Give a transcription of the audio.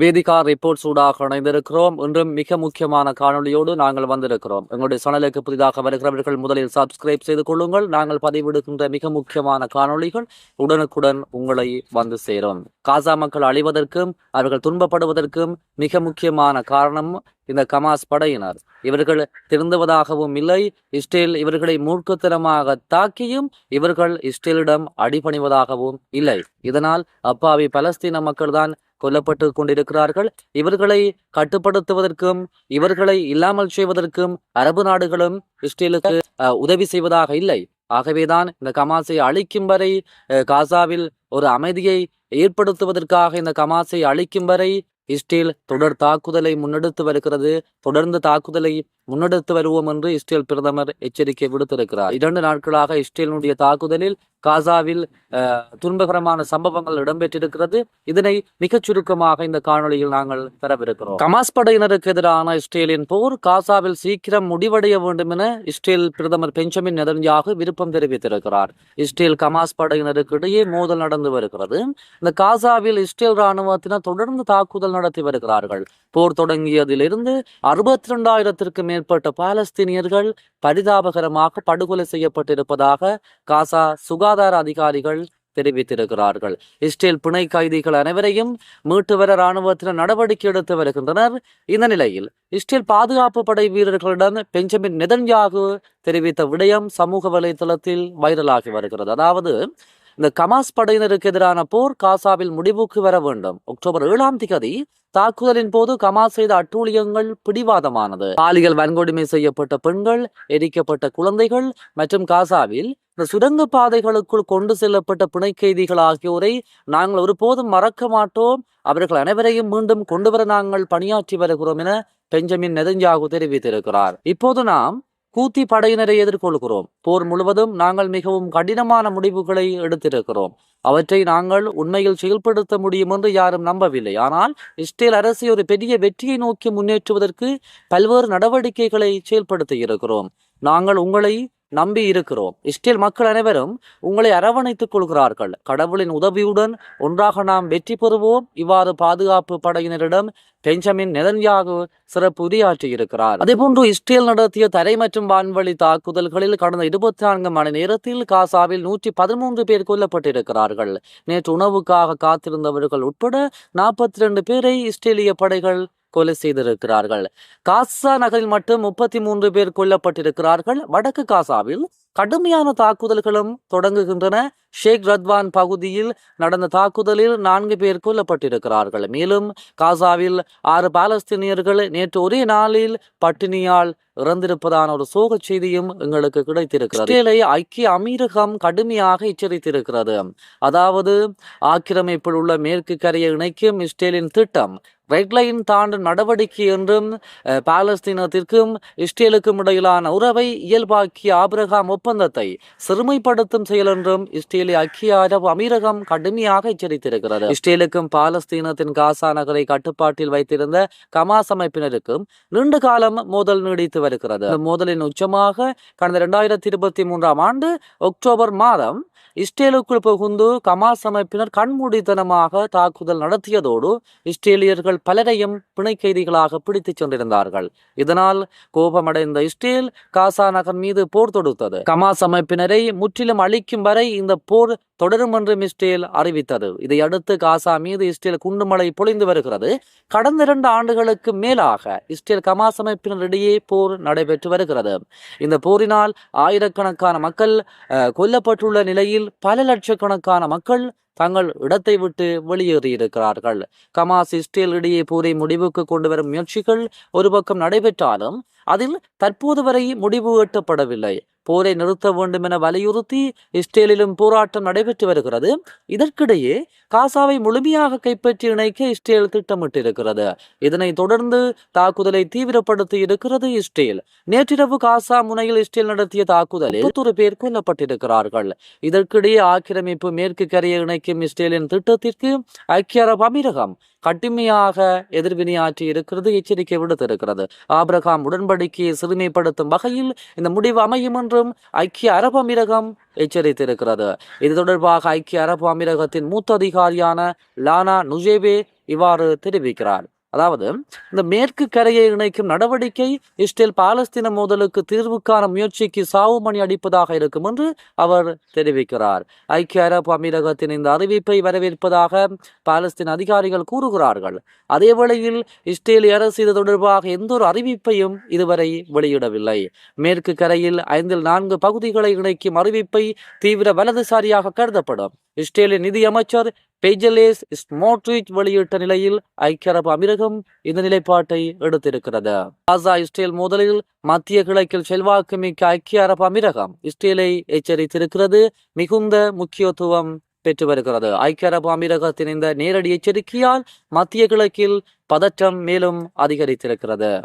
Vedika report சூடாக இணைந்திருக்கிறோம். இன்றும் மிக முக்கியமான காணொளியோடு நாங்கள் வந்திருக்கிறோம். எங்களுடைய சேனலுக்கு புதிதாக வருகிறவர்கள் முதலில் சப்ஸ்கிரைப் செய்து கொள்ளுங்கள். நாங்கள் பதிவிடுகின்ற மிக முக்கியமான காணொளிகள் உடனுக்குடன் உங்களை வந்து சேரும். காசா மக்கள் அழிவதற்கும் அவர்கள் துன்பப்படுவதற்கும் மிக முக்கியமான காரணம் இந்த கமாஸ் படையினர். இவர்கள் திருந்துவதாகவும் இல்லை. இஸ்ரேல் இவர்களை மூர்க்கத்தனமாக தாக்கியும் இவர்கள் இஸ்ரேலிடம் அடிபணிவதாகவும் இல்லை. இதனால் அப்பாவி பலஸ்தீன மக்கள்தான் கொல்லப்பட்டு கொண்டிருக்கிறார்கள். இவர்களை கட்டுப்படுத்துவதற்கும் இவர்களை இல்லாமல் செய்வதற்கும் அரபு நாடுகளும் இஸ்ரேலுக்கு அஹ், உதவி செய்வதாக இல்லை. ஆகவேதான் இந்த கமாஸை அழிக்கும் வரை அஹ், காசாவில் ஒரு அமைதியை ஏற்படுத்துவதற்காக இந்த கமாஸை அழிக்கும் வரை இஸ்ரேல் தொடர் தாக்குதலை முன்னெடுத்து வருகிறது. தொடர்ந்து தாக்குதலை முன்னெடுத்து வருவோம் என்று இஸ்ரேல் பிரதமர் எச்சரிக்கை விடுத்திருக்கிறார். இரண்டு நாட்களாக இஸ்ரேலினுடைய தாக்குதலில் காசாவில் துன்பகரமான சம்பவங்கள் இடம்பெற்றிருக்கிறது. இதனை மிகச் சுருக்கமாக இந்த காணொளியில் நாங்கள் பெறவிருக்கிறோம். கமாஸ் படையினருக்கு எதிரான இஸ்ரேலின் போர் காசாவில் சீக்கிரம் முடிவடைய வேண்டும் என இஸ்ரேல் பிரதமர் பெஞ்சமின் நெதன்யாகு விருப்பம் தெரிவித்திருக்கிறார். இஸ்ரேல் கமாஸ் படையினருக்கு இடையே மோதல் நடந்து வருகிறது. இந்த காசாவில் இஸ்ரேல் ராணுவத்தினர் தொடர்ந்து தாக்குதல் நடத்தி வருகிறார்கள். போர் தொடங்கியதிலிருந்து அறுபத்தி ரெண்டாயிரத்திற்கும் மேற்பட்ட பாலஸ்தீனியர்கள் பரிதாபகரமாக படுகொலை செய்யப்பட்டிருப்பதாக காசா சுகாதார அதிகாரிகள் தெரிவித்திருக்கிறார்கள். இஸ்ரேல் பிணை கைதிகள் அனைவரையும் மீட்டு வர இராணுவத்தினர் நடவடிக்கை எடுத்து வருகின்றனர். இந்த நிலையில் இஸ்ரேல் பாதுகாப்பு படை வீரர்களிடம் பெஞ்சமின் நெதன்யாகு தெரிவித்த விடயம் சமூக வலைதளத்தில் வைரலாகி வருகிறது. அதாவது இந்த கமாஸ் படையினருக்கு எதிரான போர் காசாவில் முடிவுக்கு வர வேண்டும். அக்டோபர் ஏழாம் திகதி தாக்குதலின் போது கமாஸ் செய்த அட்டூழியங்கள் பிடிவாதமானது. பாலியல் வன்கொடுமை செய்யப்பட்ட பெண்கள் எரிக்கப்பட்ட குழந்தைகள் மற்றும் காசாவில் இந்த சுரங்க பாதைகளுக்குள் கொண்டு செல்லப்பட்ட பிணை கைதிகள் ஆகியோரை நாங்கள் ஒருபோதும் மறக்க மாட்டோம். அவர்கள் அனைவரையும் மீண்டும் கொண்டு வர நாங்கள் பணியாற்றி வருகிறோம் என பெஞ்சமின் நெதஞ்சாகு தெரிவித்திருக்கிறார். இப்போது நாம் கூத்தி படையினரை எதிர்கொள்கிறோம். போர் முழுவதும் நாங்கள் மிகவும் கடினமான முடிவுகளை எடுத்திருக்கிறோம். அவற்றை நாங்கள் உண்மையில் செயல்படுத்த முடியும் என்று யாரும் நம்பவில்லை. ஆனால் இஸ்ரேல் அரசை ஒரு பெரிய வெற்றியை நோக்கி முன்னேற்றுவதற்கு பல்வேறு நடவடிக்கைகளை செயல்படுத்தி இருக்கிறோம். நாங்கள் உங்களை நம்பி இருக்கிறோம். இஸ்ரேல் மக்கள் அனைவரும் உங்களை அரவணைத்துக் கொள்கிறார்கள். கடவுளின் உதவியுடன் ஒன்றாக நாம் வெற்றி பெறுவோம். இவ்வாறு பாதுகாப்பு படையினரிடம் பெஞ்சமின் நெதன்யாகு சிறப்பு உரையாற்றியிருக்கிறார். அதேபோன்று இஸ்ரேல் நடத்திய தரை மற்றும் வான்வழி தாக்குதல்களில் கடந்த இருபத்தி நான்கு மணி நேரத்தில் காசாவில் நூற்றி பதிமூன்று பேர் கொல்லப்பட்டிருக்கிறார்கள். நேற்று உணவுக்காக காத்திருந்தவர்கள் உட்பட நாற்பத்தி ரெண்டு பேரை இஸ்ரேலிய படைகள் கொலை செய்திருக்கிறார்கள். காசா நகரில் மட்டும் முப்பத்தி மூன்று பேர் கொல்லப்பட்டிருக்கிறார்கள். வடக்கு காசாவில் கடுமையான தாக்குதல்களும் தொடங்குகின்றன. ஷேக் ரத்வான் பகுதியில் நடந்த தாக்குதலில் நான்கு பேர் கொல்லப்பட்டிருக்கிறார்கள். மேலும் காசாவில் ஆறு பாலஸ்தீனியர்கள் நேற்று ஒரே நாளில் பட்டினியால் இறந்திருப்பதான ஒரு சோகச் செய்தியும் எங்களுக்கு கிடைத்திருக்கிறது. இஸ்ரேலை ஐக்கிய அமீரகம் கடுமையாக எச்சரித்திருக்கிறது. அதாவது ஆக்கிரமிப்பில் உள்ள மேற்கு கரையை இணைக்கும் இஸ்ரேலின் திட்டம் ரெட்லைன் தாண்டும் நடவடிக்கை என்றும் பாலஸ்தீனத்திற்கும் இஸ்ரேலுக்கும் இடையிலான உறவை இயல்பாக்கிய ஆபிரகாம் ஒப்பந்தத்தை சிறுமைப்படுத்தும் செயல் என்றும் இஸ்ரேலிய ஐக்கிய அரபு அமீரகம் கடுமையாக எச்சரித்திருக்கிறது. இஸ்ரேலுக்கும் பாலஸ்தீனத்தின் காசா நகரை கட்டுப்பாட்டில் வைத்திருந்த கமாஸ் அமைப்பினருக்கும் நீண்ட காலம் மோதல் நீடித்து வருகிறது. மோதலின் உச்சமாக கடந்த இரண்டாயிரத்தி இருபத்தி மூன்றாம் ஆண்டு அக்டோபர் மாதம் இஸ்ரேலுக்குள் புகுந்து கமாஸ் அமைப்பினர் கண்மூடித்தனமாக தாக்குதல் நடத்தியதோடு இஸ்ரேலியர்கள் பலரையும் பிணை கைதிகளாக பிடித்துச் சென்றிருந்தார்கள். இதனால் கோபமடைந்த இஸ்ரேல் காசா நகர் மீது போர் தொடுத்தது. கமாஸ் அமைப்பினரை முற்றிலும் அழிக்கும் வரை இந்த போர் தொடரும் என்றும் இஸ்ரேல் அறிவித்தது. இதையடுத்து காசா மீது இஸ்ரேல் குண்டுமழை பொழிந்து வருகிறது. கடந்த இரண்டு ஆண்டுகளுக்கு மேலாக இஸ்ரேல் கமாஸ் அமைப்பினரிடையே போர் நடைபெற்று வருகிறது. இந்த போரினால் ஆயிரக்கணக்கான மக்கள் அஹ், கொல்லப்பட்டுள்ள நிலையில் பல லட்சக்கணக்கான மக்கள் தங்கள் இடத்தை விட்டு வெளியேறியிருக்கிறார்கள். கமாஸ் இஸ்ரேல் இடையே போரை முடிவுக்கு கொண்டு வரும் முயற்சிகள் ஒரு பக்கம் நடைபெற்றாலும் அதில் தற்போது வரை முடிவு எட்டப்படவில்லை. போரை நிறுத்த வேண்டும் என வலியுறுத்தி இஸ்ரேலிலும் போராட்டம் நடைபெற்று வருகிறது. இதற்கிடையே காசாவை முழுமையாக கைப்பற்றி இணைக்க இஸ்ரேல் திட்டமிட்டிருக்கிறது. இதனை தொடர்ந்து தாக்குதலை தீவிரப்படுத்தி இருக்கிறது இஸ்ரேல். நேற்றிரவு காசா முனையில் இஸ்ரேல் நடத்திய தாக்குதலில் முப்பத்தொரு பேர் கொல்லப்பட்டிருக்கிறார்கள். இதற்கிடையே ஆக்கிரமிப்பு மேற்கு கரையை இணைக்கும் இஸ்ரேலின் திட்டத்திற்கு ஐக்கிய அரபு அமீரகம் கடுமையாக எதிர்வினையாற்றி இருக்கிறது எச்சரிக்கை விடுத்திருக்கிறது. ஆபிரகாம் உடன்படிக்கையை சிறுமைப்படுத்தும் வகையில் இந்த முடிவு அமையும் என்றும் ஐக்கிய அரபு அமீரகம் எச்சரித்திருக்கிறது. இது தொடர்பாக ஐக்கிய அரபு அமீரகத்தின் மூத்த அதிகாரியான லானா நுஜேபே இவ்வாறு தெரிவிக்கிறார். அதாவது இந்த மேற்கு கரையை இணைக்கும் நடவடிக்கை இஸ்ரேல் பாலஸ்தீன மோதலுக்கு தீர்வுக்கான முயற்சிக்கு சாவுமணி அடிப்பதாக இருக்கும் என்று அவர் தெரிவிக்கிறார். ஐக்கிய அரபு அமீரகத்தின் இந்த அறிவிப்பை வரவேற்பதாக பாலஸ்தீன் அதிகாரிகள் கூறுகிறார்கள். அதேவேளையில் இஸ்ரேலிய அரசு இது தொடர்பாக எந்த ஒரு அறிவிப்பையும் இதுவரை வெளியிடவில்லை. மேற்கு கரையில் ஐந்தில் நான்கு பகுதிகளை இணைக்கும் அறிவிப்பை தீவிர வலதுசாரியாக கருதப்படும். இஸ்ரேலின் நிதி பெஜலேஸ் பெய்ஜலேஸ் ஸ்மோட்ரிச் வெளியிட்ட நிலையில் ஐக்கிய அரபு அமீரகம் இந்த நிலைப்பாட்டை எடுத்திருக்கிறது. காசா இஸ்ரேல் மோதலில் மத்திய கிழக்கில் செல்வாக்கு மிக்க ஐக்கிய அரபு அமீரகம் இஸ்ரேலை எச்சரித்திருக்கிறது. மிகுந்த முக்கியத்துவம் பெற்று வருகிறது. ஐக்கிய அரபு அமீரகத்தின் இந்த நேரடி எச்சரிக்கையால் மத்திய கிழக்கில் பதற்றம் மேலும் அதிகரித்திருக்கிறது.